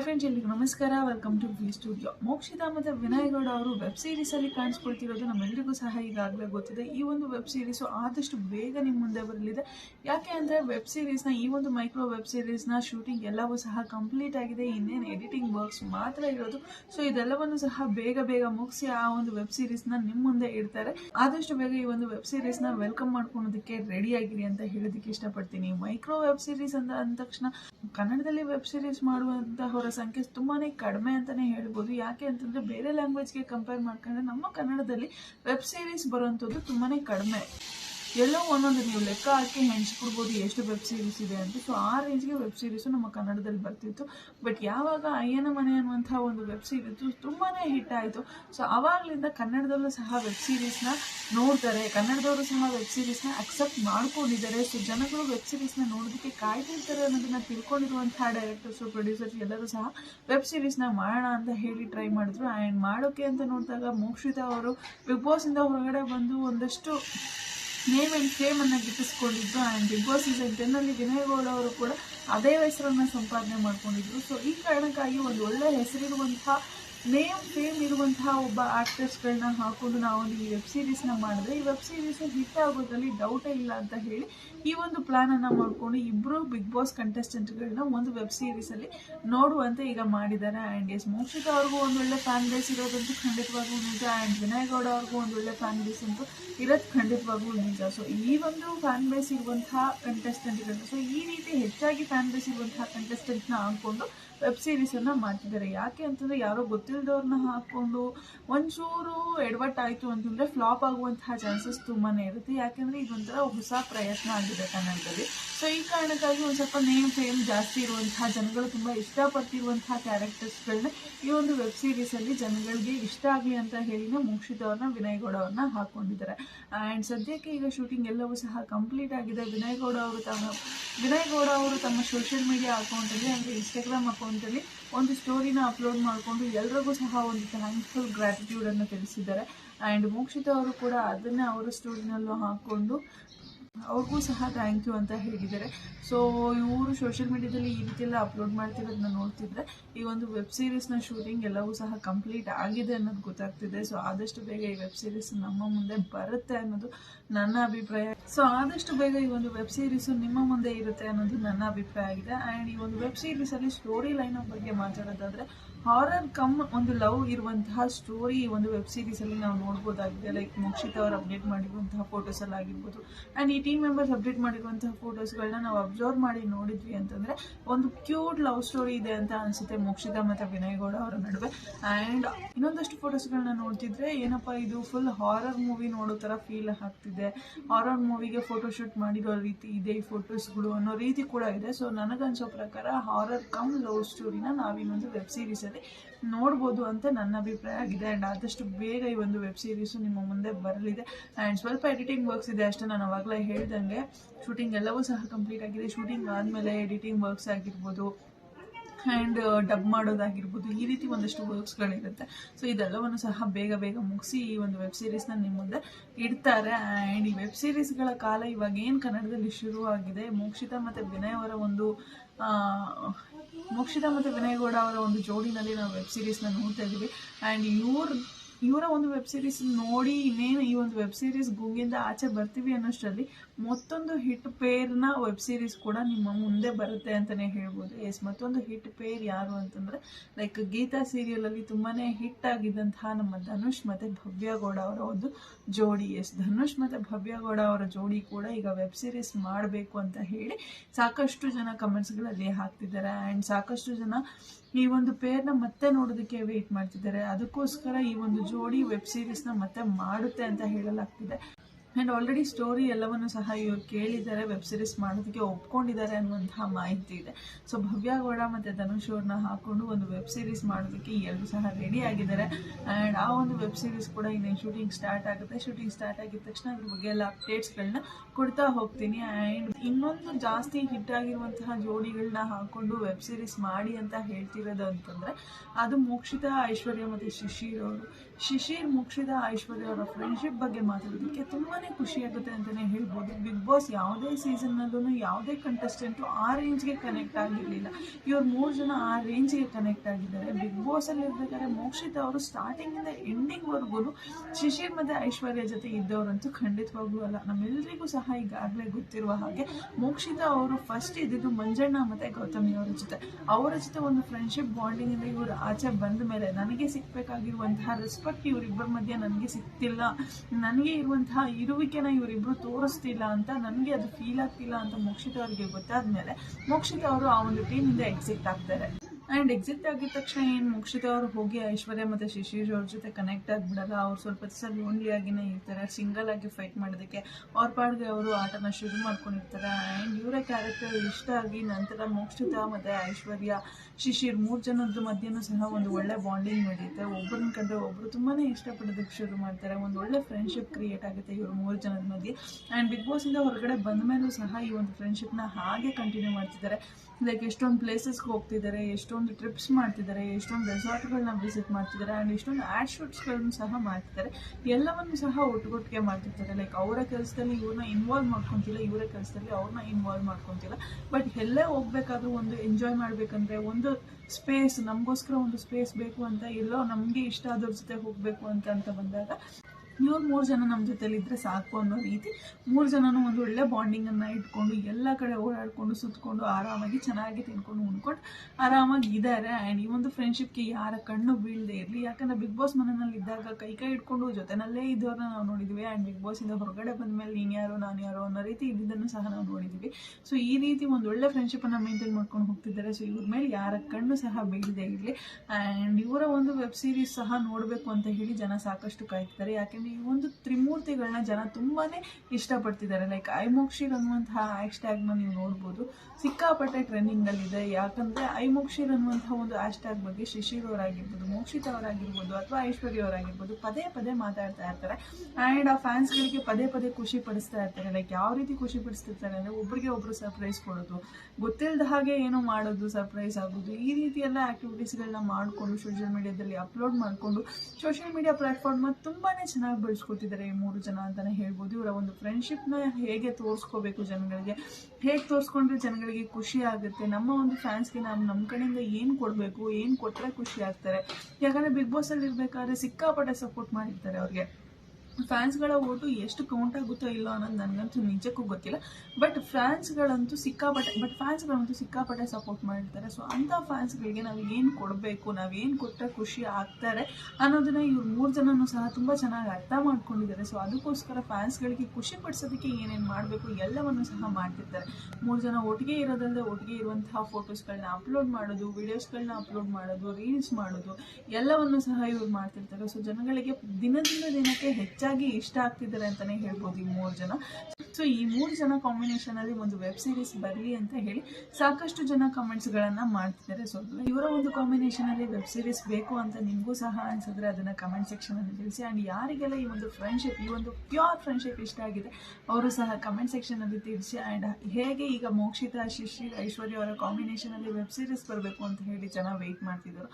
Hi friends ಎಲ್ರಿಗೂ ನಮಸ್ಕಾರ. Welcome to V studio Mokshitha ಮತ್ತು ವಿನಯ್ ಗೌಡ ಅವರು ವೆಬ್ ಸೀರೀಸಲ್ಲಿ ಕಾಣಿಸ್ಕೊಳ್ತಿರೋದು ನಮ್ಮೆಲ್ಲರಿಗೂ ಸಹ ಈಗಾಗಲೇ ಗೊತ್ತಿದೆ. ಈ ಒಂದು ವೆಬ್ ಸೀರೀಸು ಆದಷ್ಟು ಬೇಗ ನಿಮ್ಮ ಮುಂದೆ ಬರಲಿದೆ. ಯಾಕೆ ಅಂದರೆ ವೆಬ್ ಸೀರೀಸ್ನ ಈ ಒಂದು ಮೈಕ್ರೋ ವೆಬ್ ಸೀರೀಸ್ನ ಶೂಟಿಂಗ್ ಎಲ್ಲವೂ ಸಹ ಕಂಪ್ಲೀಟ್ ಆಗಿದೆ. ಇನ್ನೇನು ಎಡಿಟಿಂಗ್ ವರ್ಕ್ಸ್ ಮಾತ್ರ ಇರೋದು. ಸೊ ಇದೆಲ್ಲವನ್ನು ಸಹ ಬೇಗ ಬೇಗ ಮುಗಿಸಿ ಆ ಒಂದು ವೆಬ್ ಸೀರೀಸ್ನ ನಿಮ್ಮ ಮುಂದೆ ಇಡ್ತಾರೆ. ಆದಷ್ಟು ಬೇಗ ಈ ಒಂದು ವೆಬ್ ಸೀರೀಸ್ನ ವೆಲ್ಕಮ್ ಮಾಡ್ಕೊಳ್ಳೋದಕ್ಕೆ ರೆಡಿ ಆಗಿರಿ ಅಂತ ಹೇಳೋದಕ್ಕೆ ಇಷ್ಟಪಡ್ತೀನಿ. ಮೈಕ್ರೋ ವೆಬ್ ಸೀರೀಸ್ ಅಂತ ಅಂದ ತಕ್ಷಣ ಕನ್ನಡದಲ್ಲಿ ವೆಬ್ ಸೀರೀಸ್ ಸಂಖ್ಯೆ ತುಂಬಾ ಕಡಿಮೆ ಅಂತಾನೆ ಹೇಳ್ಬೋದು. ಯಾಕೆ ಅಂತಂದ್ರೆ ಬೇರೆ ಲ್ಯಾಂಗ್ವೇಜ್ಗೆ ಕಂಪೇರ್ ಮಾಡ್ಕೊಂಡ್ರೆ ನಮ್ಮ ಕನ್ನಡದಲ್ಲಿ ವೆಬ್ ಸೀರೀಸ್ ಬರುವಂಥದ್ದು ತುಂಬಾ ಕಡಿಮೆ. ಎಲ್ಲೋ ಒಂದೊಂದು ನೀವು ಲೆಕ್ಕ ಹಾಕಿ ಹೆಂಚ್ಬಿಡ್ಬೋದು ಎಷ್ಟು ವೆಬ್ ಸೀರೀಸ್ ಇದೆ ಅಂತ. ಸೊ ಆ ರೇಂಜ್ಗೆ ವೆಬ್ ಸೀರೀಸು ನಮ್ಮ ಕನ್ನಡದಲ್ಲಿ ಬರ್ತಿತ್ತು. ಬಟ್ ಯಾವಾಗ ಅಯ್ಯನ ಮನೆ ಅನ್ನುವಂಥ ಒಂದು ವೆಬ್ ಸೀರೀಸು ತುಂಬಾನೇ ಹಿಟ್ ಆಯಿತು. ಸೊ ಆವಾಗಲಿಂದ ಕನ್ನಡದಲ್ಲೂ ಸಹ ವೆಬ್ ಸೀರೀಸ್ನ ನೋಡ್ತಾರೆ. ಕನ್ನಡದವರು ಸಹ ವೆಬ್ ಸೀರೀಸ್ನ ಅಕ್ಸೆಪ್ಟ್ ಮಾಡ್ಕೊಂಡಿದ್ದಾರೆ. ಸೊ ಜನಗಳು ವೆಬ್ ಸೀರೀಸ್ನ ನೋಡೋದಕ್ಕೆ ಕಾಯ್ತಿರ್ತಾರೆ ಅನ್ನೋದನ್ನ ತಿಳ್ಕೊಂಡಿರುವಂತಹ ಡೈರೆಕ್ಟರ್ಸು ಪ್ರೊಡ್ಯೂಸರ್ಸ್ ಎಲ್ಲರೂ ಸಹ ವೆಬ್ ಸೀರೀಸ್ನ ಮಾಡೋಣ ಅಂತ ಹೇಳಿ ಟ್ರೈ ಮಾಡಿದ್ರು. ಆ್ಯಂಡ್ ಮಾಡೋಕೆ ಅಂತ ನೋಡಿದಾಗ ಮೋಕ್ಷಿತಾ ಅವರು ಬಿಗ್ ಬಾಸಿಂದ ಹೊರಗಡೆ ಬಂದು ಒಂದಷ್ಟು ನೇಮ್ ಆ್ಯಂಡ್ ಫೇಮನ್ನು ಗಿಟ್ಟಿಸ್ಕೊಂಡಿದ್ದು ಆ್ಯಂಡ್ ಬಿಗ್ ಬಾಸ್ ಸೀಸನ್ ಟೆನ್ನಲ್ಲಿ ವಿನಯ್ ಗೌಡ ಅವರು ಕೂಡ ಅದೇ ಹೆಸರನ್ನು ಸಂಪಾದನೆ ಮಾಡ್ಕೊಂಡಿದ್ರು. ಸೊ ಈ ಕಾರಣಕ್ಕಾಗಿ ಒಂದು ಒಳ್ಳೆಯ ಹೆಸರಿರುವಂತಹ ನೇಮ್ ಫೇಮ್ ಇರುವಂತಹ ಒಬ್ಬ ಆಕ್ಟರ್ಸ್ಗಳನ್ನ ಹಾಕೊಂಡು ನಾವೊಂದು ಈ ವೆಬ್ ಸೀರೀಸ್ನ ಮಾಡಿದ್ರೆ, ಈ ವೆಬ್ ಸೀರೀಸ್ ಹಿಟ್ ಆಗೋದ್ರಲ್ಲಿ ಡೌಟೇ ಇಲ್ಲ ಅಂತ ಹೇಳಿ, ಈ ಒಂದು ಪ್ಲಾನನ್ನು ಮಾಡಿಕೊಂಡು ಇಬ್ಬರು ಬಿಗ್ ಬಾಸ್ ಕಂಟೆಸ್ಟೆಂಟ್ಗಳನ್ನ ಒಂದು ವೆಬ್ ಸೀರೀಸಲ್ಲಿ ನೋಡುವಂತೆ ಈಗ ಮಾಡಿದ್ದಾರೆ ಆ್ಯಂಡ್ ಎಸ್ ಮೋಕ್ಷಿತಾ ಅವ್ರಿಗೂ ಒಂದು ಒಳ್ಳೆ ಫ್ಯಾನ್ ಬೇಸ್ ಇರೋದಂತೂ ಖಂಡಿತವಾಗೂ ನಿಜ ಆ್ಯಂಡ್ ವಿನಯ್ ಗೌಡ ಅವ್ರಿಗೂ ಒಂದು ಒಳ್ಳೆ ಫ್ಯಾನ್ ಬೇಸ್ ಅಂತೂ ಇರೋದು ಖಂಡಿತವಾಗೂ ನಿಜ. ಸೊ ಈ ಒಂದು ಫ್ಯಾನ್ ಬೇಸ್ ಇರುವಂತಹ ಕಂಟೆಸ್ಟೆಂಟ್ಗಳನ್ನ ಸೊ ಈ ರೀತಿ ಹೆಚ್ಚಾಗಿ ಫ್ಯಾನ್ ಬೇಸ್ ಇರುವಂತಹ ಕಂಟೆಸ್ಟೆಂಟ್ನ ಹಾಕೊಂಡು ವೆಬ್ ಸೀರೀಸನ್ನು ಮಾಡ್ತಿದ್ದಾರೆ. ಯಾಕೆ ಅಂತಂದರೆ, ಯಾರೋ ಗೊತ್ತಿಲ್ಲದವ್ರನ್ನ ಹಾಕ್ಕೊಂಡು ಒಂಚೂರು ಎಡವಟ್ ಆಯಿತು ಅಂತಂದರೆ ಫ್ಲಾಪ್ ಆಗುವಂತಹ ಚಾನ್ಸಸ್ ತುಂಬಾ ಇರುತ್ತೆ. ಯಾಕೆಂದರೆ ಇದೊಂಥರ ಹೊಸ ಪ್ರಯತ್ನ ಆಗಿದೆ ಕನ್ನಡದಲ್ಲಿ. ಸೊ ಈ ಕಾರಣಕ್ಕಾಗಿ ಒಂದು ಸ್ವಲ್ಪ ನೇಮ್ ಫೇಮ್ ಜಾಸ್ತಿ ಇರುವಂತಹ ಜನಗಳು ತುಂಬ ಕ್ಯಾರೆಕ್ಟರ್ಸ್ ಕ್ಯಾರೆಕ್ಟರ್ಸ್ಗಳನ್ನ ಈ ಒಂದು ವೆಬ್ ಸೀರೀಸಲ್ಲಿ ಜನಗಳಿಗೆ ಇಷ್ಟ ಆಗಲಿ ಅಂತ ಹೇಳಿನೇ ಅವ್ರನ್ನ ವಿನಯ್ ಗೌಡ ಅವ್ರನ್ನ ಹಾಕೊಂಡಿದ್ದಾರೆ. ಆ್ಯಂಡ್ ಸದ್ಯಕ್ಕೆ ಈಗ ಶೂಟಿಂಗ್ ಎಲ್ಲವೂ ಸಹ ಕಂಪ್ಲೀಟ್ ಆಗಿದೆ. ವಿನಯ್ ಗೌಡ ಅವರು ತಮ್ಮ, ವಿನಯ್ ಗೌಡ ಅವರು ತಮ್ಮ ಸೋಷಿಯಲ್ ಮೀಡಿಯಾ ಅಕೌಂಟಲ್ಲಿ ಅಂದರೆ ಇನ್ಸ್ಟಾಗ್ರಾಮ್ ಅಕೌಂಟಲ್ಲಿ ಒಂದು ಸ್ಟೋರಿನ ಅಪ್ಲೋಡ್ ಮಾಡಿಕೊಂಡು ಎಲ್ರಿಗೂ ಸಹ ಒಂದು ಥ್ಯಾಂಕ್ಫುಲ್ ಗ್ರ್ಯಾಟಿಟ್ಯೂಡನ್ನು ತಿಳಿಸಿದ್ದಾರೆ. ಆ್ಯಂಡ್ ಮೋಕ್ಷಿತ ಅವರು ಕೂಡ ಅದನ್ನೇ ಅವರ ಸ್ಟೋರಿನಲ್ಲೂ ಹಾಕ್ಕೊಂಡು ಅವ್ರಿಗೂ ಸಹ ಥ್ಯಾಂಕ್ ಯು ಅಂತ ಹೇಳಿದ್ದಾರೆ. ಸೊ ಇವರು ಸೋಷಿಯಲ್ ಮೀಡಿಯಾದಲ್ಲಿ ಈ ರೀತಿ ಅಪ್ಲೋಡ್ ಮಾಡ್ತಿರೋದನ್ನ ನೋಡ್ತಿದ್ರೆ, ಈ ಒಂದು ವೆಬ್ ಸೀರೀಸ್ನ ಶೂಟಿಂಗ್ ಎಲ್ಲವೂ ಸಹ ಕಂಪ್ಲೀಟ್ ಆಗಿದೆ ಅನ್ನೋದು ಗೊತ್ತಾಗ್ತಿದೆ. ಸೊ ಆದಷ್ಟು ಬೇಗ ಈ ವೆಬ್ ಸೀರೀಸ್ ನಮ್ಮ ಮುಂದೆ ಬರುತ್ತೆ ಅನ್ನೋದು ನನ್ನ ಅಭಿಪ್ರಾಯ. ಸೊ ಆದಷ್ಟು ಬೇಗ ಈ ಒಂದು ವೆಬ್ ಸೀರೀಸು ನಿಮ್ಮ ಮುಂದೆ ಇರುತ್ತೆ ಅನ್ನೋದು ನನ್ನ ಅಭಿಪ್ರಾಯ ಆಗಿದೆ. ಆ್ಯಂಡ್ ಈ ಒಂದು ವೆಬ್ ಸೀರೀಸಲ್ಲಿ ಸ್ಟೋರಿ ಲೈನ್ ಬಗ್ಗೆ ಮಾತಾಡೋದಾದ್ರೆ ಹಾರರ್ ಕಮ್ ಒಂದು ಲವ್ ಇರುವಂತಹ ಸ್ಟೋರಿ ಒಂದು ವೆಬ್ ಸೀರೀಸ್ ಅಲ್ಲಿ ನಾವು ನೋಡ್ಬೋದಾಗಿದೆ. ಲೈಕ್ ಮೋಕ್ಷಿತ್ ಅವರು ಅಪ್ಡೇಟ್ ಮಾಡಿರುವಂತಹ ಫೋಟೋಸಲ್ಲಿ ಆಗಿರ್ಬೋದು. ಅಂಡ್ ಈ ಟೀಮ್ ಮೆಂಬರ್ಸ್ ಅಪ್ಡೇಟ್ ಮಾಡಿರುವಂತಹ ಫೋಟೋಸ್ಗಳನ್ನ ನಾವು ಅಬ್ಸರ್ವ್ ಮಾಡಿ ನೋಡಿದ್ವಿ ಅಂತಂದ್ರೆ ಒಂದು ಕ್ಯೂಟ್ ಲವ್ ಸ್ಟೋರಿ ಇದೆ ಅಂತ ಅನ್ಸುತ್ತೆ ಮೋಕ್ಷಿತಾ ಮತ್ತು ವಿನಯ್ ಗೌಡ ಅವರ ನಡುವೆ. ಅಂಡ್ ಇನ್ನೊಂದಷ್ಟು ಫೋಟೋಸ್ಗಳನ್ನ ನೋಡ್ತಿದ್ರೆ ಏನಪ್ಪಾ ಇದು ಫುಲ್ ಹಾರರ್ ಮೂವಿ ನೋಡೋ ತರ ಫೀಲ್ ಆಗ್ತಿದೆ. ಹಾರರ್ ಮೂವಿಗೆ ಫೋಟೋಶೂಟ್ ಮಾಡಿರೋ ರೀತಿ ಇದೆ ಈ ಫೋಟೋಸ್ಗಳು ಅನ್ನೋ ರೀತಿ ಕೂಡ ಇದೆ. ಸೊ ನನಗನ್ಸೋ ಪ್ರಕಾರ ಹಾರರ್ ಕಮ್ ಲವ್ ಸ್ಟೋರಿನ ನಾವಿನ್ನೊಂದು ವೆಬ್ ವೆಬ್ ಸೀರೀಸಲ್ಲಿ ನೋಡ್ಬೋದು ಅಂತ ನನ್ನ ಅಭಿಪ್ರಾಯ ಆಗಿದೆ. ಆ್ಯಂಡ್ ಆದಷ್ಟು ಬೇಗ ಈ ಒಂದು ವೆಬ್ ಸೀರೀಸು ನಿಮ್ಮ ಮುಂದೆ ಬರಲಿದೆ. ಆ್ಯಂಡ್ ಸ್ವಲ್ಪ ಎಡಿಟಿಂಗ್ ವರ್ಕ್ಸ್ ಇದೆ ಅಷ್ಟೇ ನಾನು ಅವಾಗಲೇ ಹೇಳ್ದಂಗೆ. ಶೂಟಿಂಗ್ ಎಲ್ಲವೂ ಸಹ ಕಂಪ್ಲೀಟ್ ಆಗಿದೆ. ಶೂಟಿಂಗ್ ಆದಮೇಲೆ ಎಡಿಟಿಂಗ್ ವರ್ಕ್ಸ್ ಆಗಿರ್ಬೋದು. ಆ್ಯಂಡ್ ಡಬ್ ಮಾಡೋದಾಗಿರ್ಬೋದು. ಈ ರೀತಿ ಒಂದಷ್ಟು ವರ್ಕ್ಸ್ಗಳಿರುತ್ತೆ ಸೊ ಇದೆಲ್ಲವನ್ನು ಸಹ ಬೇಗ ಬೇಗ ಮುಗಿಸಿ ಈ ಒಂದು ವೆಬ್ ಸೀರೀಸ್ನ ನಿಮ್ಮ ಮುಂದೆ ಇಡ್ತಾರೆ. ಆ್ಯಂಡ್ ಈ ವೆಬ್ ಸೀರೀಸ್ಗಳ ಕಾಲ ಇವಾಗ ಏನು ಕನ್ನಡದಲ್ಲಿ ಶುರುವಾಗಿದೆ, ಮೋಕ್ಷಿತ ಮತ್ತು ವಿನಯ್ ಅವರ ಒಂದು ಮೋಕ್ಷಿತಾ ಮತ್ತು ವಿನಯ್ ಗೌಡ ಅವರ ಒಂದು ಜೋಡಿನಲ್ಲಿ ನಾವು ವೆಬ್ ಸೀರೀಸ್ನ ನೋಡ್ತಾ ಇದ್ದೀವಿ. ಆ್ಯಂಡ್ ಇವ್ರ ಇವರ ಒಂದು ವೆಬ್ ಸೀರೀಸ್ ನೋಡಿ ಇನ್ನೇನು ಈ ಒಂದು ವೆಬ್ ಸೀರೀಸ್ ಗುಂಗಿಂದ ಆಚೆ ಬರ್ತೀವಿ ಅನ್ನೋಷ್ಟರಲ್ಲಿ ಮತ್ತೊಂದು ಹಿಟ್ ಪೇರ್ನ ವೆಬ್ ಸೀರೀಸ್ ಕೂಡ ನಿಮ್ಮ ಮುಂದೆ ಬರುತ್ತೆ ಅಂತಲೇ ಹೇಳ್ಬೋದು. ಎಸ್ ಮತ್ತೊಂದು ಹಿಟ್ ಪೇರ್ ಯಾರು ಅಂತಂದರೆ ಲೈಕ್ ಗೀತಾ ಸೀರಿಯಲಲ್ಲಿ ತುಂಬಾ ಹಿಟ್ ಆಗಿದ್ದಂತಹ ನಮ್ಮ ಧನುಷ್ ಮತ್ತು ಭವ್ಯಗೌಡ ಅವರ ಒಂದು ಜೋಡಿ. ಎಸ್ ಧನುಷ್ ಮತ್ತು ಭವ್ಯಗೌಡ ಅವರ ಜೋಡಿ ಕೂಡ ಈಗ ವೆಬ್ ಸೀರೀಸ್ ಮಾಡಬೇಕು ಅಂತ ಹೇಳಿ ಸಾಕಷ್ಟು ಜನ ಕಮೆಂಟ್ಸ್ಗಳಲ್ಲಿ ಹಾಕ್ತಿದ್ದಾರೆ. ಆ್ಯಂಡ್ ಸಾಕಷ್ಟು ಜನ ಈ ಒಂದು ಪೇರ್ನ ಮತ್ತೆ ನೋಡೋದಕ್ಕೆ ವೆಯ್ಟ್ ಮಾಡ್ತಿದ್ದಾರೆ. ಅದಕ್ಕೋಸ್ಕರ ಈ ಒಂದು ಜೋಡಿ ವೆಬ್ ಸೀರೀಸ್ನ ಮತ್ತೆ ಮಾಡುತ್ತೆ ಅಂತ ಹೇಳಲಾಗ್ತಿದೆ. ಆ್ಯಂಡ್ ಆಲ್ರೆಡಿ ಸ್ಟೋರಿ ಎಲ್ಲವನ್ನು ಸಹ ಇವರು ಕೇಳಿದ್ದಾರೆ ವೆಬ್ ಸೀರೀಸ್ ಮಾಡೋದಕ್ಕೆ ಒಪ್ಕೊಂಡಿದ್ದಾರೆ ಅನ್ನುವಂತಹ ಮಾಹಿತಿ ಇದೆ. ಸೊ ಭವ್ಯ ಗೌಡ ಮತ್ತು ಧನುಷ್ ಅವ್ರನ್ನ ಹಾಕೊಂಡು ಒಂದು ವೆಬ್ ಸೀರೀಸ್ ಮಾಡೋದಕ್ಕೆ ಎರಡು ಸಹ ರೆಡಿ ಆಗಿದ್ದಾರೆ. ಆ್ಯಂಡ್ ಆ ಒಂದು ವೆಬ್ ಸೀರೀಸ್ ಕೂಡ ಇನ್ನೇ ಶೂಟಿಂಗ್ ಸ್ಟಾರ್ಟ್ ಆಗುತ್ತೆ. ಶೂಟಿಂಗ್ ಸ್ಟಾರ್ಟ್ ಆಗಿದ ತಕ್ಷಣ ಅದ್ರ ಬಗ್ಗೆ ಎಲ್ಲ ಅಪ್ಡೇಟ್ಸ್ಗಳನ್ನ ಕೊಡ್ತಾ ಹೋಗ್ತೀನಿ. ಆ್ಯಂಡ್ ಇನ್ನೊಂದು ಜಾಸ್ತಿ ಹಿಟ್ ಆಗಿರುವಂತಹ ಜೋಡಿಗಳನ್ನ ಹಾಕೊಂಡು ವೆಬ್ ಸೀರೀಸ್ ಮಾಡಿ ಅಂತ ಹೇಳ್ತಿರೋದು ಅಂತಂದರೆ, ಅದು ಮೋಕ್ಷಿತ ಐಶ್ವರ್ಯ ಮತ್ತು ಶಿಶಿರ್ ಅವರು. ಶಿಶಿರ್ ಮುಕ್ಷಿದ ಐಶ್ವರ್ಯ ಅವರ ಫ್ರೆಂಡ್ಶಿಪ್ ಬಗ್ಗೆ ಮಾತಾಡೋದಕ್ಕೆ ತುಂಬಾ ಖುಷಿಯಾಗುತ್ತೆ ಅಂತಲೇ ಹೇಳ್ಬೋದು. ಬಿಗ್ ಬಾಸ್ ಯಾವುದೇ ಸೀಸನ್ನಲ್ಲೂ ಯಾವುದೇ ಕಂಟೆಸ್ಟೆಂಟು ಆ ರೇಂಜ್ಗೆ ಕನೆಕ್ಟ್ ಆಗಿರಲಿಲ್ಲ. ಇವ್ರು ಮೂರು ಜನ ಆ ರೇಂಜ್ಗೆ ಕನೆಕ್ಟ್ ಆಗಿದ್ದಾರೆ. ಬಿಗ್ ಬಾಸಲ್ಲಿ ಇರ್ಬೇಕಾದ್ರೆ ಮೋಕ್ಷಿತ ಅವರು ಸ್ಟಾರ್ಟಿಂಗಿಂದ ಎಂಡಿಂಗ್ವರೆಗೂ ಶಿಶಿರ್ ಮತ್ತು ಐಶ್ವರ್ಯ ಜೊತೆ ಇದ್ದವರಂತೂ ಖಂಡಿತವಾಗ್ಲೂ ಅಲ್ಲ ನಮ್ಮೆಲ್ಲರಿಗೂ ಸಹ ಈಗಾಗಲೇ ಗೊತ್ತಿರುವ ಹಾಗೆ ಮೋಕ್ಷಿತ ಅವರು ಫಸ್ಟ್ ಇದ್ದಿದ್ದು ಮಂಜಣ್ಣ ಮತ್ತು ಗೌತಮಿ ಅವರ ಜೊತೆ. ಅವರ ಜೊತೆ ಒಂದು ಫ್ರೆಂಡ್ಶಿಪ್ ಬಾಂಡಿಂಗಿಂದ ಇವರು ಆಚೆ ಬಂದ ಮೇಲೆ ನನಗೆ ಸಿಕ್ಕಬೇಕಾಗಿರುವಂತಹ ರೆಸ್ಪೆಕ್ಟ್ ಇವರಿಬ್ಬರ ಮಧ್ಯೆ ನನಗೆ ಸಿಗ್ತಿಲ್ಲ. ನನಗೆ ಇರುವಂತಹ ಇರುವಿಕೆನ ಇವರಿಬ್ಬರು ತೋರಿಸ್ತಿಲ್ಲ ಅಂತ ನನಗೆ ಅದು ಫೀಲ್ ಆಗ್ತಿಲ್ಲ ಅಂತ ಮೋಕ್ಷಿತ ಅವರಿಗೆ ಗೊತ್ತಾದ ಮೇಲೆ ಮೋಕ್ಷಿತ ಅವರು ಆ ಒಂದು ಟೀಮಿಂದ ಎಕ್ಸಿಟ್ ಆಗ್ತಾರೆ. ಆ್ಯಂಡ್ ಎಕ್ಸಿಟ್ ಆಗಿದ ತಕ್ಷಣ ಏನು ಮೋಕ್ಷಿತ ಅವರು ಹೋಗಿ ಐಶ್ವರ್ಯ ಮತ್ತು ಶಿಶಿರ್ ಅವ್ರ ಜೊತೆ ಕನೆಕ್ಟ್ ಆಗಿಬಿಡಲ್ಲ. ಅವ್ರು ಸ್ವಲ್ಪ ದಿವಸ ಲೋನ್ಲಿ ಆಗಿನೇ ಇರ್ತಾರೆ. ಸಿಂಗಲ್ ಆಗಿ ಫೈಟ್ ಮಾಡೋದಕ್ಕೆ ಅವ್ರ ಪಾಡಿಗೆ ಅವರು ಆಟನ ಶುರು ಮಾಡ್ಕೊಂಡಿರ್ತಾರೆ. ಆ್ಯಂಡ್ ಇವರ ಕ್ಯಾರೆಕ್ಟರ್ ಇಷ್ಟ ಆಗಿ ನಂತರ ಮೋಕ್ಷಿತ ಮತ್ತು ಐಶ್ವರ್ಯ, ಶಿಶಿರ್ ಮೂರು ಜನದ ಮಧ್ಯನೂ ಸಹ ಒಂದು ಒಳ್ಳೆ ಬಾಂಡಿಂಗ್ ನಡೆಯುತ್ತೆ ಒಬ್ಬರನ್ನ ಕಂಡ್ರೆ ಒಬ್ಬರು ತುಂಬಾ ಇಷ್ಟಪಡೋದಕ್ಕೆ ಶುರು ಮಾಡ್ತಾರೆ. ಒಂದು ಒಳ್ಳೆ ಫ್ರೆಂಡ್ಶಿಪ್ ಕ್ರಿಯೇಟ್ ಆಗುತ್ತೆ ಇವರು ಮೂರು ಜನದ ಮಧ್ಯೆ. ಆ್ಯಂಡ್ ಬಿಗ್ ಬಾಸಿಂದ ಹೊರಗಡೆ ಬಂದ ಮೇಲೂ ಸಹ ಈ ಒಂದು ಫ್ರೆಂಡ್ಶಿಪ್ನ ಹಾಗೆ ಕಂಟಿನ್ಯೂ ಮಾಡ್ತಿದ್ದಾರೆ. ಲೈಕ್ ಎಷ್ಟೊಂದು ಪ್ಲೇಸಸ್ಗೆ ಹೋಗ್ತಿದ್ದಾರೆ, ಎಷ್ಟೊಂದು ಟ್ರಿಪ್ಸ್ ಮಾಡ್ತಿದ್ದಾರೆ, ಎಷ್ಟೊಂದು ರೆಸಾರ್ಟ್ಗಳನ್ನ ವಿಸಿಟ್ ಮಾಡ್ತಿದ್ದಾರೆ ಆ್ಯಂಡ್ ಎಷ್ಟೊಂದು ಆ್ಯಡ್ ಶೂಟ್ಸ್ಗಳನ್ನು ಸಹ ಮಾಡ್ತಿದ್ದಾರೆ. ಎಲ್ಲವನ್ನು ಸಹ ಒಟ್ಟುಗೊಟ್ಟಿಗೆ ಮಾಡ್ತಿರ್ತಾರೆ. ಲೈಕ್ ಅವರ ಕೆಲಸದಲ್ಲಿ ಇವ್ರನ್ನ ಇನ್ವಾಲ್ವ್ ಮಾಡ್ಕೊತಿಲ್ಲ, ಇವರ ಕೆಲಸದಲ್ಲಿ ಅವ್ರನ್ನ ಇನ್ವಾಲ್ವ್ ಮಾಡ್ಕೊತಿಲ್ಲ. ಬಟ್ ಎಲ್ಲೇ ಹೋಗ್ಬೇಕಾದ್ರೂ ಒಂದು ಎಂಜಾಯ್ ಮಾಡಬೇಕಂದ್ರೆ ಒಂದು ಸ್ಪೇಸ್ ನಮಗೋಸ್ಕರ ಒಂದು ಸ್ಪೇಸ್ ಬೇಕು ಅಂತ ಎಲ್ಲೋ ನಮಗೆ ಇಷ್ಟ ಆದವ್ರ ಜೊತೆ ಹೋಗಬೇಕು ಅಂತ ಅಂತ ಬಂದಾಗ ಇವ್ರು ಮೂರು ಜನ ನಮ್ಮ ಜೊತೆಲಿ ಇದ್ರೆ ಸಾಕು ಅನ್ನೋ ರೀತಿ ಮೂರು ಜನನೂ ಒಂದು ಒಳ್ಳೆ ಬಾಂಡಿಂಗನ್ನು ಇಟ್ಕೊಂಡು ಎಲ್ಲ ಕಡೆ ಓಡಾಡಿಕೊಂಡು ಸುತ್ತಕೊಂಡು ಆರಾಮಾಗಿ ಚೆನ್ನಾಗಿ ತಿನ್ಕೊಂಡು, ಉಣ್ಕೊಂಡು ಆರಾಮಾಗಿ ಇದ್ದಾರೆ ಆ್ಯಂಡ್ ಈ ಒಂದು ಫ್ರೆಂಡ್ಶಿಪ್ಗೆ ಯಾರ ಕಣ್ಣು ಬೀಳದೆ ಇರಲಿ. ಯಾಕಂದರೆ ಬಿಗ್ ಬಾಸ್ ಮನೆಯಲ್ಲಿ ಇದ್ದಾಗ ಕೈ ಕೈ ಇಟ್ಕೊಂಡು ಜೊತೆನಲ್ಲೇ ಇದ್ದವ್ರನ್ನ ನಾವು ನೋಡಿದ್ವಿ. ಆ್ಯಂಡ್ ಬಿಗ್ ಬಾಸಿಂದ ಹೊರಗಡೆ ಬಂದಮೇಲೆ ನೀನು ಯಾರೋ, ನಾನು ಯಾರೋ ಅನ್ನೋ ರೀತಿ ಇದ್ದಿದ್ದನ್ನು ಸಹ ನಾವು ನೋಡಿದ್ವಿ. ಸೊ ಈ ರೀತಿ ಒಂದು ಒಳ್ಳೆ ಫ್ರೆಂಡ್ಶಿಪ್ಪನ್ನು ಮೇಂಟೈನ್ ಮಾಡ್ಕೊಂಡು ಹೋಗ್ತಿದ್ದಾರೆ. ಸೊ ಇವ್ರ ಮೇಲೆ ಯಾರ ಕಣ್ಣು ಸಹ ಬೀಳದೆ ಇರಲಿ. ಆ್ಯಂಡ್ ಇವರ ಒಂದು ವೆಬ್ ಸೀರೀಸ್ ಸಹ ನೋಡಬೇಕು ಅಂತ ಹೇಳಿ ಜನ ಸಾಕಷ್ಟು ಕಾಯ್ತಿದ್ದಾರೆ. ಯಾಕೆಂದರೆ ಈ ಒಂದು ತ್ರಿಮೂರ್ತಿಗಳನ್ನ ಜನ ತುಂಬಾ ಇಷ್ಟಪಡ್ತಿದ್ದಾರೆ. ಲೈಕ್ ಐಮೋಕ್ಷಿರ್ ಅನ್ನುವಂತಹ ಹ್ಯಾಶ್ ಟ್ಯಾಗ್ನ ನೀವು ನೋಡ್ಬೋದು. ಸಿಕ್ಕಾಪಟ್ಟೆ ಟ್ರೆಂಡಿಂಗಲ್ಲಿದೆ ಯಾಕಂದರೆ ಐಮೋಕ್ಷಿರ್ ಅನ್ನುವಂತಹ ಒಂದು ಹ್ಯಾಶ್ ಟ್ಯಾಗ್ ಬಗ್ಗೆ ಶಿಶಿರ್ ಅವರಾಗಿರ್ಬೋದು, ಮೋಕ್ಷಿತ್ ಅವರಾಗಿರ್ಬೋದು ಅಥವಾ ಐಶ್ವರ್ಯ ಅವರಾಗಿರ್ಬೋದು ಪದೇ ಪದೇ ಮಾತಾಡ್ತಾ ಇರ್ತಾರೆ. ಆ್ಯಂಡ್ ಆ ಫ್ಯಾನ್ಸ್ಗಳಿಗೆ ಪದೇ ಪದೇ ಖುಷಿ ಪಡಿಸ್ತಾ ಇರ್ತಾರೆ. ಲೈಕ್ ಯಾವ ರೀತಿ ಖುಷಿ ಪಡಿಸ್ತಿರ್ತಾರೆ ಅಂದರೆ ಒಬ್ರಿಗೆ ಒಬ್ಬರು ಸರ್ಪ್ರೈಸ್ ಕೊಡೋದು ಗೊತ್ತಿಲ್ಲದ ಹಾಗೆ ಏನೋ ಮಾಡೋದು ಸರ್ಪ್ರೈಸ್ ಆಗೋದು, ಈ ರೀತಿ ಎಲ್ಲ ಆ್ಯಕ್ಟಿವಿಟೀಸ್ಗಳನ್ನ ಮಾಡಿಕೊಂಡು ಸೋಷಿಯಲ್ ಮೀಡಿಯಾದಲ್ಲಿ ಅಪ್ಲೋಡ್ ಮಾಡಿಕೊಂಡು ಸೋಷಿಯಲ್ ಮೀಡಿಯಾ ಪ್ಲಾಟ್ಫಾರ್ಮ್ ತುಂಬಾ ಚೆನ್ನಾಗಿ ಬೆಳೆಸ್ಕೊತಿದ್ದಾರೆ ಈ ಮೂರು ಜನ ಅಂತಲೇ ಹೇಳ್ಬೋದು. ಇವರ ಒಂದು ಫ್ರೆಂಡ್ಶಿಪ್ನ ಹೇಗೆ ತೋರಿಸ್ಕೋಬೇಕು ಜನಗಳಿಗೆ? ಹೇಗೆ ತೋರಿಸ್ಕೊಂಡ್ರೆ ಜನಗಳಿಗೆ ಖುಷಿ ಆಗುತ್ತೆ? ನಮ್ಮ ಒಂದು ಫ್ಯಾನ್ಸ್ಗೆ ನಾವು ನಮ್ಮ ಕಡೆಯಿಂದ ಏನು ಕೊಡಬೇಕು? ಏನು ಕೊಟ್ಟರೆ ಖುಷಿ ಆಗ್ತಾರೆ? ಯಾಕಂದರೆ ಬಿಗ್ ಬಾಸಲ್ಲಿ ಇರಬೇಕಾದ್ರೆ ಸಿಕ್ಕಾಪಟ್ಟೆ ಸಪೋರ್ಟ್ ಮಾಡಿರ್ತಾರೆ ಅವ್ರಿಗೆ. ಫ್ಯಾನ್ಸ್ಗಳ ಓಟು ಎಷ್ಟು ಕೌಂಟ್ ಆಗುತ್ತೋ ಇಲ್ಲೋ ಅನ್ನೋದು ನನಗಂತೂ ನಿಜಕ್ಕೂ ಗೊತ್ತಿಲ್ಲ. ಬಟ್ ಫ್ಯಾನ್ಸ್ಗಳಂತೂ ಸಿಕ್ಕಾಪಟ್ಟೆ ಬಟ್ ಫ್ಯಾನ್ಸ್ಗಳಂತೂ ಸಿಕ್ಕಾಪಟ್ಟೆ ಸಪೋರ್ಟ್ ಮಾಡಿರ್ತಾರೆ. ಸೊ ಅಂಥ ಫ್ಯಾನ್ಸ್ಗಳಿಗೆ ನಾವು ಏನು ಕೊಡಬೇಕು, ನಾವು ಏನು ಕೊಟ್ಟರೆ ಖುಷಿ ಆಗ್ತಾರೆ ಅನ್ನೋದನ್ನ ಇವ್ರು ಮೂರು ಜನನೂ ಸಹ ತುಂಬ ಚೆನ್ನಾಗಿ ಅರ್ಥ ಮಾಡ್ಕೊಂಡಿದ್ದಾರೆ. ಸೊ ಅದಕ್ಕೋಸ್ಕರ ಫ್ಯಾನ್ಸ್ಗಳಿಗೆ ಖುಷಿ ಪಡಿಸೋದಕ್ಕೆ ಏನೇನು ಮಾಡಬೇಕು ಎಲ್ಲವನ್ನು ಸಹ ಮಾಡ್ತಿರ್ತಾರೆ. ಮೂರು ಜನ ಒಟ್ಟಿಗೆ ಇರೋದಲ್ಲದೆ ಒಟ್ಟಿಗೆ ಇರುವಂತಹ ಫೋಟೋಸ್ಗಳನ್ನ ಅಪ್ಲೋಡ್ ಮಾಡೋದು ವಿಡಿಯೋಸ್ಗಳನ್ನ ಅಪ್ಲೋಡ್ ಮಾಡೋದು ರೀಲ್ಸ್ ಮಾಡೋದು ಎಲ್ಲವನ್ನು ಸಹ ಇವ್ರು ಮಾಡ್ತಿರ್ತಾರೆ. ಸೊ ಜನಗಳಿಗೆ ದಿನದಿಂದ ದಿನಕ್ಕೆ ಹೆಚ್ಚಾಗಿ ಇಷ್ಟ ಆಗ್ತಿದ್ದಾರೆ ಅಂತಾನೆ ಹೇಳ್ಬೋದು ಈ ಮೂರು ಜನ. ಸೊ ಈ ಮೂರು ಜನ ಕಾಂಬಿನೇಷನ್ ಅಲ್ಲಿ ಒಂದು ವೆಬ್ ಸೀರೀಸ್ ಬರಲಿ ಅಂತ ಹೇಳಿ ಸಾಕಷ್ಟು ಜನ ಕಮೆಂಟ್ಸ್ ಗಳನ್ನ ಮಾಡ್ತಿದ್ದಾರೆ. ಸೊ ಇವರ ಒಂದು ಕಾಂಬಿನೇಷನ್ ಅಲ್ಲಿ ವೆಬ್ ಸೀರೀಸ್ ಬೇಕು ಅಂತ ನಿಮಗೂ ಸಹ ಅನ್ಸಿದ್ರೆ ಅದನ್ನ ಕಮೆಂಟ್ ಸೆಕ್ಷನ್ ಅಲ್ಲಿ ತಿಳಿಸಿ. ಅಂಡ್ ಯಾರಿಗೆಲ್ಲ ಈ ಒಂದು ಫ್ರೆಂಡ್ಶಿಪ್ ಈ ಒಂದು ಪ್ಯೂರ್ ಫ್ರೆಂಡ್ಶಿಪ್ ಇಷ್ಟ ಆಗಿದೆ, ಅವರು ಸಹ ಕಮೆಂಟ್ ಸೆಕ್ಷನ್ ಅಲ್ಲಿ ತಿಳಿಸಿ. ಅಂಡ್ ಹೇಗೆ ಈಗ ಮೋಕ್ಷಿತಾ ಶಿಶಿರ್ ಐಶ್ವರ್ಯ ಅವರ ಕಾಂಬಿನೇಷನ್ ಅಲ್ಲಿ ವೆಬ್ ಸೀರೀಸ್ ಬರಬೇಕು ಅಂತ ಹೇಳಿ ಜನ ವೆಯ್ಟ್ ಮಾಡ್ತಿದ್ರು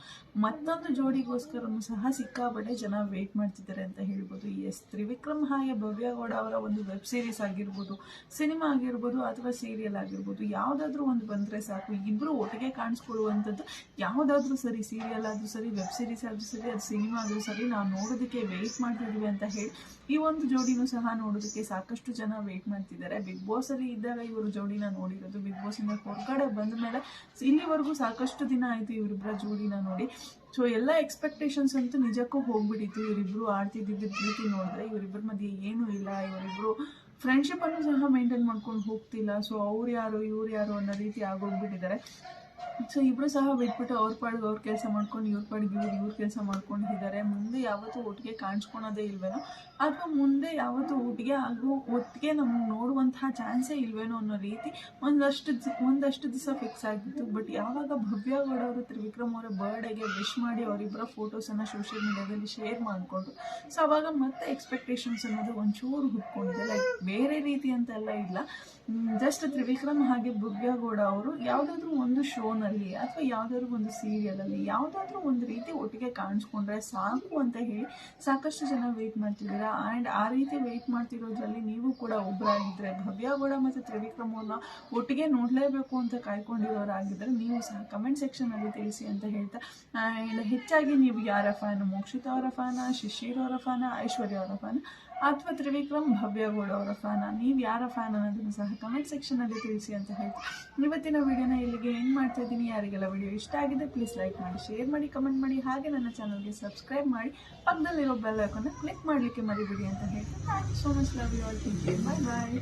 ಮತ್ತೊಂದು ಜೋಡಿಗೋಸ್ಕರನೂ ಸಹ ಸಿಕ್ಕಾಪಟ್ಟೆ ಜನ ವೆಯ್ಟ್ ಮಾಡ್ತಿದ್ದಾರೆ ಅಂತ ಹೇಳ್ಬೋದು ಎಸ್ ತ್ರಿವಿಕ್ರಮ್ ಹಾಗೆ ಭವ್ಯಗೌಡ ಅವರ ಒಂದು ವೆಬ್ ಸೀರೀಸ್ ಆಗಿರ್ಬೋದು ಸಿನಿಮಾ ಆಗಿರ್ಬೋದು ಅಥವಾ ಸೀರಿಯಲ್ ಆಗಿರ್ಬೋದು, ಯಾವುದಾದ್ರೂ ಒಂದು ಬಂದರೆ ಸಾಕು. ಇಬ್ಬರು ಒಟ್ಟಿಗೆ ಕಾಣಿಸ್ಕೊಳ್ಳುವಂಥದ್ದು ಯಾವುದಾದ್ರೂ ಸರಿ ಸೀರಿಯಲ್ ಆದರೂ ಸರಿ ವೆಬ್ ಸೀರೀಸ್ ಆದರೂ ಸರಿ, ಅದು ಸಿನಿಮಾ ಆದರೂ ಸರಿ, ನಾವು ನೋಡೋದಕ್ಕೆ ವೆಯ್ಟ್ ಮಾಡ್ತಿದ್ವಿ ಅಂತ ಹೇಳಿ, ಈ ಒಂದು ಜೋಡಿನೂ ಸಹ ನೋಡೋದಕ್ಕೆ ಸಾಕಷ್ಟು ಜನ ವೆಯ್ಟ್ ಮಾಡ್ತಿದ್ದಾರೆ. ಬಿಗ್ ಬಾಸಲ್ಲಿ ಇದ್ದಾಗ ಇವರು ಜೋಡಿನ ನೋಡಿರೋದು. ಬಿಗ್ ಬಾಸಿಂದ ಹೊರಗಡೆ ಬಂದ ಮೇಲೆ ಇಲ್ಲಿವರೆಗೂ ಸಾಕಷ್ಟು ದಿನ ಆಯಿತು ಇವರಿಬ್ಬರ ಜೋಡಿನ ನೋಡಿ. ಸೊ ಎಲ್ಲ ಎಕ್ಸ್ಪೆಕ್ಟೇಷನ್ಸ್ ಅಂತೂ ನಿಜಕ್ಕೂ ಹೋಗ್ಬಿಟ್ಟಿತ್ತು. ಇವರಿಬ್ಬರು ಆಡ್ತಿದ್ದಿದ್ದು ಪ್ರೀತಿ ನೋಡಿದ್ರೆ ಇವರಿಬ್ಬರ ಮಧ್ಯೆ ಏನೂ ಇಲ್ಲ. ಇವರಿಬ್ಬರು ಫ್ರೆಂಡ್ಶಿಪ್ ಅನ್ನು ಸಹ ಮೇಂಟೈನ್ ಮಾಡ್ಕೊಂಡು ಹೋಗ್ತಿಲ್ಲ. ಸೊ ಅವ್ರು ಯಾರು, ಇವ್ರು ಯಾರು ಅನ್ನೋ ರೀತಿ ಆಗೋಗ್ಬಿಟ್ಟಿದ್ದಾರೆ. ಸೊ ಇಬ್ಬರು ಸಹ ಬಿಟ್ಬಿಟ್ಟು ಅವ್ರ ಪಾಡಿಗೆ ಅವ್ರ ಕೆಲಸ ಮಾಡ್ಕೊಂಡು ಇವ್ರ ಪಾಡಿಗೆ ಇವ್ರು, ಇವ್ರ ಕೆಲಸ ಮಾಡ್ಕೊಂಡಿದ್ದಾರೆ. ಮುಂದೆ ಯಾವತ್ತೂ ಒಟ್ಟಿಗೆ ಕಾಣಿಸ್ಕೊಳೋದೇ ಇಲ್ವೇನೋ. ಅಥವಾ ಮುಂದೆ ಯಾವತ್ತೂ ಒಟ್ಟಿಗೆ ಹಾಗೂ ಒಟ್ಟಿಗೆ ನಮ್ಗೆ ನೋಡುವಂತಹ ಚಾನ್ಸೇ ಇಲ್ವೇನೋ ಅನ್ನೋ ರೀತಿ ಒಂದಷ್ಟು ಒಂದಷ್ಟು ದಿವಸ ಫಿಕ್ಸ್ ಆಗಿತ್ತು. ಬಟ್ ಯಾವಾಗ ಭವ್ಯ ಗೌಡ ಅವರು ತ್ರಿವಿಕ್ರಮ್ ಅವರ ಬರ್ಡೇಗೆ ವಿಶ್ ಮಾಡಿ ಅವರಿಬ್ಬರ ಫೋಟೋಸನ್ನು ಸೋಷಿಯಲ್ ಮೀಡಿಯಾದಲ್ಲಿ ಶೇರ್ ಮಾಡಿಕೊಂಡು ಸೊ ಅವಾಗ ಮತ್ತೆ ಎಕ್ಸ್ಪೆಕ್ಟೇಷನ್ಸ್ ಅನ್ನೋದು ಒಂಚೂರು ಹುಟ್ಕೊಂಡಿದೆ. ಲೈಕ್ ಬೇರೆ ರೀತಿ ಅಂತೆಲ್ಲ ಇಲ್ಲ. ಜಸ್ಟ್ ತ್ರಿವಿಕ್ರಮ್ ಹಾಗೆ ಭವ್ಯ ಗೌಡ ಅವರು ಯಾವುದಾದ್ರೂ ಒಂದು ಶೋನಲ್ಲಿ ಅಥವಾ ಯಾವುದಾದ್ರೂ ಒಂದು ಸೀರಿಯಲಲ್ಲಿ ಯಾವುದಾದ್ರೂ ಒಂದು ರೀತಿ ಒಟ್ಟಿಗೆ ಕಾಣಿಸ್ಕೊಂಡ್ರೆ ಸಾಕು ಅಂತ ಹೇಳಿ ಸಾಕಷ್ಟು ಜನ ವೇಟ್ ಮಾಡ್ತಿದ್ದೀರಾ? ಆ್ಯಂಡ್ ಆ ರೀತಿ ವೆಯ್ಟ್ ಮಾಡ್ತಿರೋದ್ರಲ್ಲಿ ನೀವು ಕೂಡ ಒಬ್ಬರಾಗಿದ್ದರೆ ಭವ್ಯಗೌಡ ಮತ್ತು ತ್ರಿವಿಕ್ರಮ್ ಅವ್ರನ್ನ ಒಟ್ಟಿಗೆ ನೋಡಲೇಬೇಕು ಅಂತ ಕಾಯ್ಕೊಂಡಿರೋರಾಗಿದ್ದರೆ ನೀವು ಸಹ ಕಮೆಂಟ್ ಸೆಕ್ಷನಲ್ಲಿ ತಿಳಿಸಿ ಅಂತ ಹೇಳ್ತಾ ಆ್ಯಂಡ್ ಹೆಚ್ಚಾಗಿ ನೀವು ಯಾರ ಫ್ಯಾನ್ ಮೋಕ್ಷಿತ ಅವರ ಫ್ಯಾನ ಶಿಶಿರ್ ಅವರ ಫ್ಯಾನ ಐಶ್ವರ್ಯ ಅವರ ಫ್ಯಾನ ಅಥವಾ ತ್ರಿವಿಕ್ರಮ್ ಭವ್ಯಗೌಡ ಅವರ ಫ್ಯಾನ ನೀವು ಯಾರ ಫ್ಯಾನ್ ಅನ್ನೋದನ್ನು ಸಹ ಕಮೆಂಟ್ ಸೆಕ್ಷನಲ್ಲಿ ತಿಳಿಸಿ ಅಂತ ಹೇಳ್ತಾ, ಇವತ್ತಿನ ವಿಡಿಯೋನ ಇಲ್ಲಿಗೆ ಏನು ಮಾಡ್ತಾ ಇದ್ದೀನಿ. ಯಾರಿಗೆಲ್ಲ ವಿಡಿಯೋ ಇಷ್ಟ ಆಗಿದೆ ಪ್ಲೀಸ್ ಲೈಕ್ ಮಾಡಿ ಶೇರ್ ಮಾಡಿ ಕಮೆಂಟ್ ಮಾಡಿ, ಹಾಗೆ ನನ್ನ ಚಾನಲ್ಗೆ ಸಬ್ಸ್ಕ್ರೈಬ್ ಮಾಡಿ, ಪಕ್ಕದಲ್ಲಿರೋ ಬೆಲ್ ಐಕನ್ನ ಕ್ಲಿಕ್ ಮಾಡಲಿಕ್ಕೆ ಮರಿಬೇಡಿ ಅಂತ ಹೇಳ್ತಾ thank you so much love you all thank you bye bye